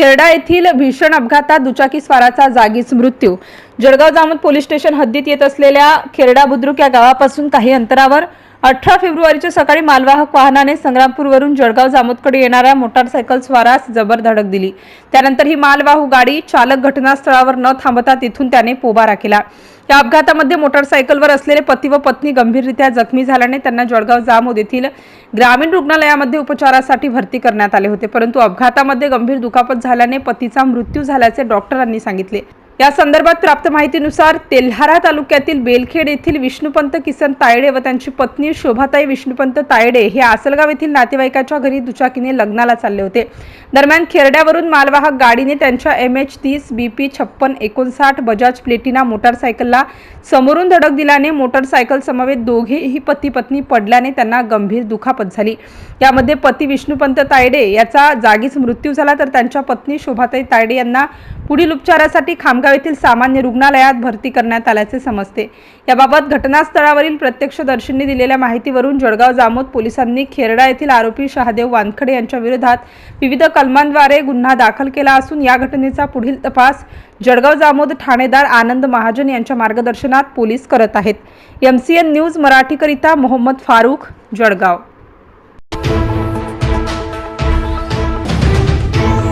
खेरडा येथील भीषण अपघातात दुचाकी स्वाराचा जागीच मृत्यू. जळगाव जामोद पोलीस स्टेशन हद्दीत येत असलेल्या खेरडा बुद्रुक या गावापासून काही अंतरावर अठरा फेब्रुवारीच्या सकाळी मालवाहक वाहनाने संग्रामपूरवरून जळगाव जामोदकडे येणाऱ्या मोटारसायकल स्वारास जबर धडक दिली. त्यानंतर ही मालवाहू गाडी चालक घटनास्थळावर न थांबता तिथून त्याने पोबारा केला. या अपघातामध्ये मोटारसायकलवर असलेले पती व पत्नी गंभीररित्या जखमी झाल्याने त्यांना जळगाव जामोद येथील ग्रामीण रुग्णालयामध्ये उपचारासाठी भरती करण्यात आले होते. परंतु अपघातामध्ये गंभीर दुखापत झाल्याने पतीचा मृत्यू झाल्याचे डॉक्टरांनी सांगितले. या संदर्भात प्राप्त माहितीनुसार तेल्हारा तालुक्यातील बेलखेड येथील विष्णुपंत किसन तायडे व त्यांची पत्नी शोभाताई विष्णुपंत तायडे हे आसलगाव येथील नातेवाईकाच्या घरी दुचाकीने लग्नाला चालले होते. दरम्यान खेरड्यावरून मालवाहक गाडीने त्यांच्या एम एच तीस बी पी छप्पन एकोणसाठ बजाज प्लेटिना मोटारसायकलला समोरून धडक दिल्याने मोटारसायकल समवेत दोघेही पती पत्नी पडल्याने त्यांना गंभीर दुखापत झाली. यामध्ये पती विष्णुपंत तायडे याचा जागीच मृत्यू झाला तर त्यांच्या पत्नी शोभाताई तायडे यांना पुढील उपचारासाठी खामगाव येथील सामान्य रुग्णालयात भरती करण्यात आल्याचे समजते. याबाबत घटनास्थळावरील प्रत्यक्षदर्शींनी दिलेल्या माहितीवरून जळगाव जामोद पोलिसांनी खेरडा येथील आरोपी शहादेव वानखडे यांच्या विरोधात विविध कलमांद्वारे गुन्हा दाखल केला असून या घटनेचा पुढील तपास जळगाव जामोद ठाणेदार आनंद महाजन यांच्या मार्गदर्शनात पोलीस करत आहेत. एम सी एन न्यूज मराठीकरिता मोहम्मद फारूक जळगाव.